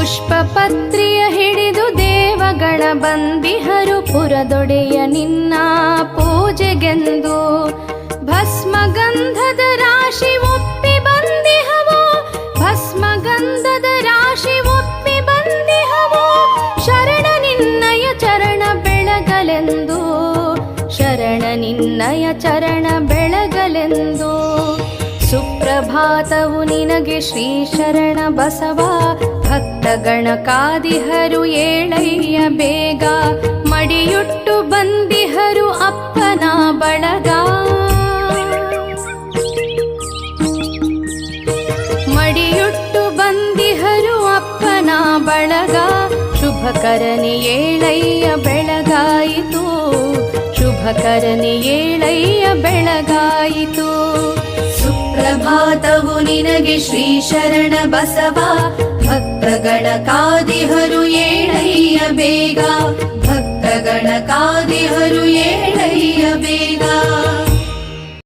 ಪುಷ್ಪ ಪತ್ರಿಯ ಹಿಡಿದು ದೇವಗಣ ಬಂದಿಹರು ಪುರದೊಡೆಯ ನಿನ್ನ ಪೂಜೆಗೆಂದು ಭಸ್ಮಗಂಧದ ರಾಶಿ ಒಪ್ಪಿ ಬಂದಿಹವು, ಭಸ್ಮಗಂಧದ ರಾಶಿ ಒಪ್ಪಿ ಬಂದಿಹವೋ, ಶರಣ ನಿನ್ನಯ ಚರಣ ಬೆಳಗಲೆಂದು, ಶರಣ ನಿನ್ನಯ ಚರಣ ಬೆಳಗಲೆಂದು. ಸುಪ್ರಭಾತವು ನಿನಗೆ ಶ್ರೀ ಶರಣ ಬಸವ ಭಕ್ತಗಣ ಕಾದಿಹರು ಏಳಯ್ಯ ಬೇಗ, ಮಡಿಯುಟ್ಟು ಬಂದಿಹರು ಅಪ್ಪನ ಬಳಗ. ಮಡಿಯುಟ್ಟು ಬಂದಿಹರು ಅಪ್ಪನ ಬಳಗ ಶುಭಕರನಿ ಏಳಯ್ಯ ಬೆಳಗಾಯಿತು. ಶುಭಕರನಿ ಏಳಯ್ಯ ಬೆಳಗಾಯಿತು. ಸುಪ್ರಭಾತವು ನಿನಗೆ ಶ್ರೀ ಶರಣ ಬಸವ भक्तगणकादिहरुयेणय्य बेगा। भक्तगणकादिहरुयेणय्य बेगा।